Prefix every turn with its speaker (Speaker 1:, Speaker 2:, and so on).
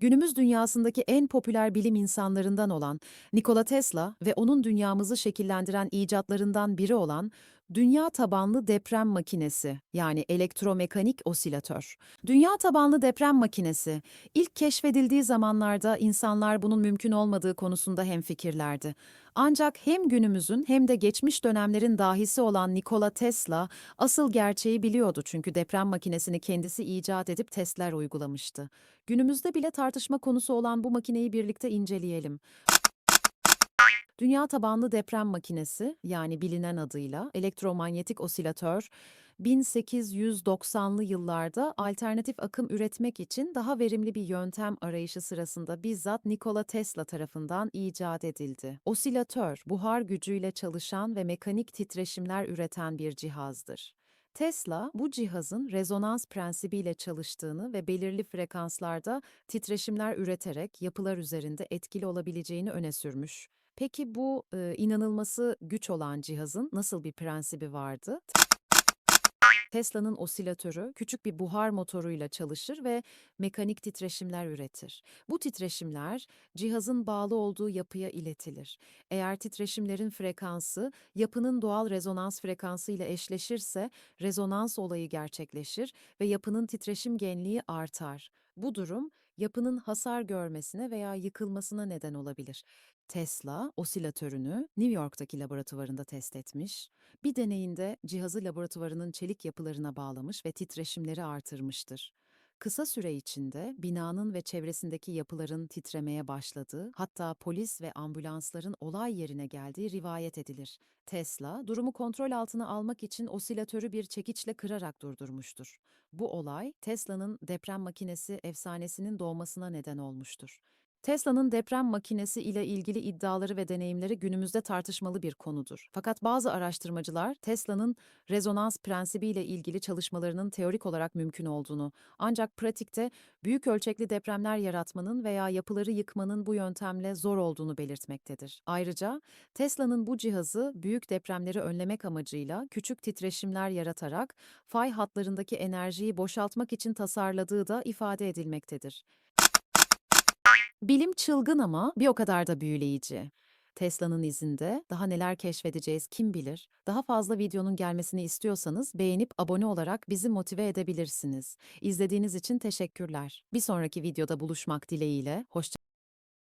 Speaker 1: Günümüz dünyasındaki en popüler bilim insanlarından olan Nikola Tesla ve onun dünyamızı şekillendiren icatlarından biri olan dünya tabanlı deprem makinesi yani elektromekanik osilatör. Dünya tabanlı deprem makinesi ilk keşfedildiği zamanlarda insanlar bunun mümkün olmadığı konusunda hemfikirlerdi. Ancak hem günümüzün hem de geçmiş dönemlerin dahisi olan Nikola Tesla asıl gerçeği biliyordu çünkü deprem makinesini kendisi icat edip testler uygulamıştı. Günümüzde bile tartışma konusu olan bu makineyi birlikte inceleyelim. Dünya tabanlı deprem makinesi yani bilinen adıyla elektromanyetik osilatör 1890'lı yıllarda alternatif akım üretmek için daha verimli bir yöntem arayışı sırasında bizzat Nikola Tesla tarafından icat edildi. Osilatör, buhar gücüyle çalışan ve mekanik titreşimler üreten bir cihazdır. Tesla, bu cihazın rezonans prensibiyle çalıştığını ve belirli frekanslarda titreşimler üreterek yapılar üzerinde etkili olabileceğini öne sürmüş. Peki bu e, inanılması güç olan cihazın nasıl bir prensibi vardı? Tesla'nın osilatörü küçük bir buhar motoruyla çalışır ve mekanik titreşimler üretir. Bu titreşimler cihazın bağlı olduğu yapıya iletilir. Eğer titreşimlerin frekansı yapının doğal rezonans frekansı ile eşleşirse rezonans olayı gerçekleşir ve yapının titreşim genliği artar. Bu durum yapının hasar görmesine veya yıkılmasına neden olabilir. Tesla, osilatörünü New York'taki laboratuvarında test etmiş. Bir deneyinde cihazı laboratuvarının çelik yapılarına bağlamış ve titreşimleri artırmıştır. Kısa süre içinde binanın ve çevresindeki yapıların titremeye başladığı, hatta polis ve ambulansların olay yerine geldiği rivayet edilir. Tesla, durumu kontrol altına almak için osilatörü bir çekiçle kırarak durdurmuştur. Bu olay, Tesla'nın deprem makinesi efsanesinin doğmasına neden olmuştur. Tesla'nın deprem makinesi ile ilgili iddiaları ve deneyimleri günümüzde tartışmalı bir konudur. Fakat bazı araştırmacılar Tesla'nın rezonans prensibiyle ilgili çalışmalarının teorik olarak mümkün olduğunu, ancak pratikte büyük ölçekli depremler yaratmanın veya yapıları yıkmanın bu yöntemle zor olduğunu belirtmektedir. Ayrıca Tesla'nın bu cihazı büyük depremleri önlemek amacıyla küçük titreşimler yaratarak fay hatlarındaki enerjiyi boşaltmak için tasarladığı da ifade edilmektedir. Bilim çılgın ama bir o kadar da büyüleyici. Tesla'nın izinde daha neler keşfedeceğiz kim bilir. Daha fazla videonun gelmesini istiyorsanız beğenip abone olarak bizi motive edebilirsiniz. İzlediğiniz için teşekkürler. Bir sonraki videoda buluşmak dileğiyle. Hoşça